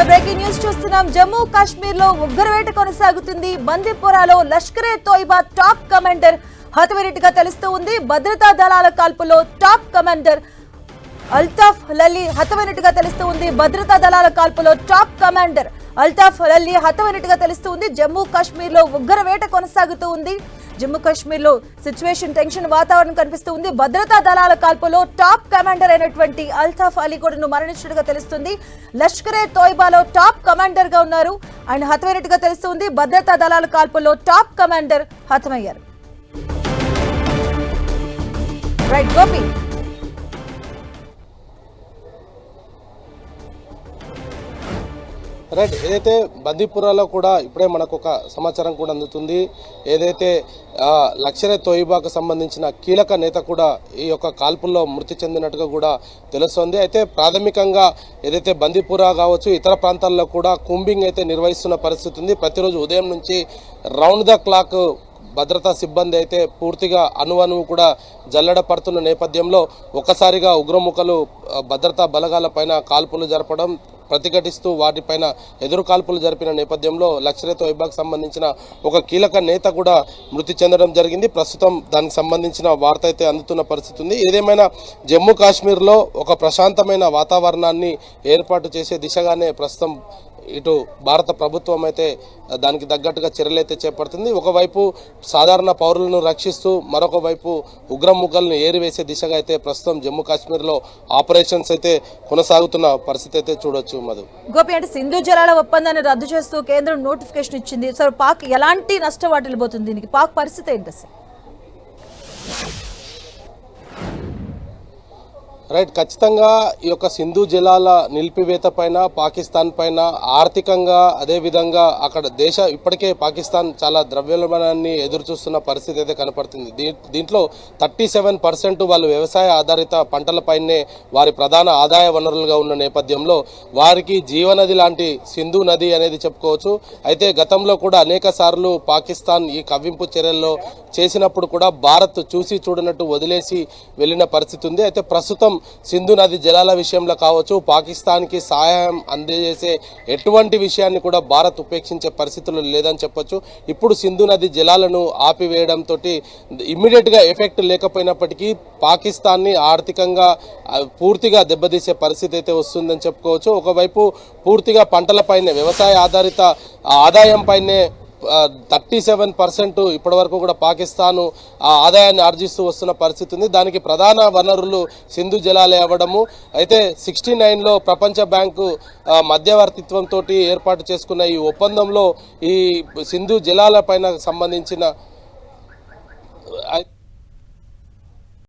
బులెటిన్లో breaking news చూస్తున్నాం. జమ్మూ కాశ్మీర్లో ఉగ్రవేట కొనసాగుతుంది. బందీపురాలో లష్కరే తోయిబా టాప్ కమాండర్ హతమైనట్టుగా తెలుస్తూ ఉంది. భద్రతా దళాల కాల్పులో టాప్ కమాండర్ అల్తాఫ్ లల్లీ హతమైనట్టుగా తెలుస్తూ ఉంది. భద్రతా దళాల కాల్పులో టాప్ కమాండర్ అల్తాఫ్ లల్లీ హతమైనట్టుగా తెలుస్తూ ఉంది. జమ్మూ కాశ్మీర్లో ఉగ్రవేట కొనసాగుతూ ఉంది. జమ్మూ కాశ్మీర్లో సిచ్యువేషన్ టెన్షన్ వాతావరణం కనిపిస్తూ ఉంది. భద్రతా దళాల కాల్పులో టాప్ కమాండర్ అయినటువంటి అల్తాఫ్ అలీ కూడా మరణించినట్టుగా తెలుస్తుంది. లష్కరే తోయిబాలో టాప్ కమాండర్గా ఉన్నారు. ఆయన హతమైనట్టుగా తెలుస్తుంది భద్రతా దళాల కాల్పులో టాప్ కమాండర్ హతమయ్యారు. రైట్ గోపి. రైట్ ఏదైతే బందీపురాలో కూడా ఇప్పుడే మనకు ఒక సమాచారం కూడా అందుతుంది ఏదైతే లక్షరే తోయిబాకు సంబంధించిన కీలక నేత కూడా ఈ యొక్క కాల్పుల్లో మృతి చెందినట్టుగా కూడా తెలుస్తోంది. అయితే ప్రాథమికంగా ఏదైతే బందీపురా కావచ్చు ఇతర ప్రాంతాల్లో కూడా కుంబింగ్ అయితే నిర్వహిస్తున్న పరిస్థితి ఉంది. ప్రతిరోజు ఉదయం నుంచి రౌండ్ ద క్లాక్ భద్రతా సిబ్బంది అయితే పూర్తిగా అణువణువు కూడా జల్లడ పడుతున్న నేపథ్యంలో ఒక్కసారిగా ఉగ్రముఖలు భద్రతా బలగాల పైన కాల్పులు జరపడం ప్రతిఘటిస్తూ వాటిపైన ఎదురుకాల్పులు జరిపిన నేపథ్యంలో లక్షరే తోయిబాకు సంబంధించిన ఒక కీలక నేత కూడా మృతి చెందడం జరిగింది. ప్రస్తుతం దానికి సంబంధించిన వార్త అయితే అందుతున్న పరిస్థితి ఉంది. ఏదేమైనా జమ్మూ కాశ్మీర్లో ఒక ప్రశాంతమైన వాతావరణాన్ని ఏర్పాటు చేసే దిశగానే ప్రస్తుతం ఇటు భారత ప్రభుత్వం అయితే దానికి తగ్గట్టుగా చర్యలైతే చేపడుతుంది. ఒకవైపు సాధారణ పౌరులను రక్షిస్తూ మరొక వైపు ఉగ్రముగ్గులను ఏరివేసే దిశగా అయితే ప్రస్తుతం జమ్మూ కాశ్మీర్లో ఆపరేషన్స్ అయితే కొనసాగుతున్న పరిస్థితి అయితే చూడొచ్చు మధు. గోపి అంటే సింధు జలాల ఒప్పందాన్ని రద్దు చేస్తూ కేంద్రం నోటిఫికేషన్ ఇచ్చింది. సో పాక్ ఎలాంటి నష్టం వాటిల్లిపోతుంది? దీనికి పాక్ పరిస్థితి ఏంటి సార్? రైట్ ఖచ్చితంగా ఈ యొక్క సింధు జలాల నిలిపివేత పైన పాకిస్తాన్ పైన ఆర్థికంగా అదేవిధంగా అక్కడ దేశ ఇప్పటికే పాకిస్తాన్ చాలా ద్రవ్యోల్బణాన్ని ఎదురుచూస్తున్న పరిస్థితి అయితే కనపడుతుంది. దీ దీంట్లో థర్టీ సెవెన్ పర్సెంట్ వాళ్ళు వ్యవసాయ ఆధారిత పంటలపైనే వారి ప్రధాన ఆదాయ వనరులుగా ఉన్న నేపథ్యంలో వారికి జీవనది లాంటి సింధు నది అనేది చెప్పుకోవచ్చు. అయితే గతంలో కూడా అనేక సార్లు పాకిస్తాన్ ఈ కవ్వింపు చర్యల్లో చేసినప్పుడు కూడా భారత్ చూసి చూడనట్టు వదిలేసి వెళ్ళిన పరిస్థితి ఉంది. అయితే ప్రస్తుతం సింధు నది జలాల విషయంలో కావచ్చు పాకిస్తాన్కి సహాయం అందజేసే ఎటువంటి విషయాన్ని కూడా భారత్ ఉపేక్షించే పరిస్థితులు లేదని చెప్పొచ్చు. ఇప్పుడు సింధు నది జలాలను ఆపివేయడంతో ఇమ్మీడియట్గా ఎఫెక్ట్ లేకపోయినప్పటికీ పాకిస్తాన్ని ఆర్థికంగా పూర్తిగా దెబ్బతీసే పరిస్థితి అయితే వస్తుందని చెప్పుకోవచ్చు. ఒకవైపు పూర్తిగా పంటలపైనే వ్యవసాయ ఆధారిత ఆదాయం పైనే థర్టీ సెవెన్ పర్సెంట్ ఇప్పటి వరకు కూడా పాకిస్తాన్ ఆ ఆదాయాన్ని ఆర్జిస్తూ వస్తున్న పరిస్థితి ఉంది. దానికి ప్రధాన వనరులు సింధు జలాలే అవ్వడము. అయితే సిక్స్టీ నైన్లో ప్రపంచ బ్యాంకు మధ్యవర్తిత్వంతో ఏర్పాటు చేసుకున్న ఈ ఒప్పందంలో ఈ సింధు జలాల పైన సంబంధించిన అయితే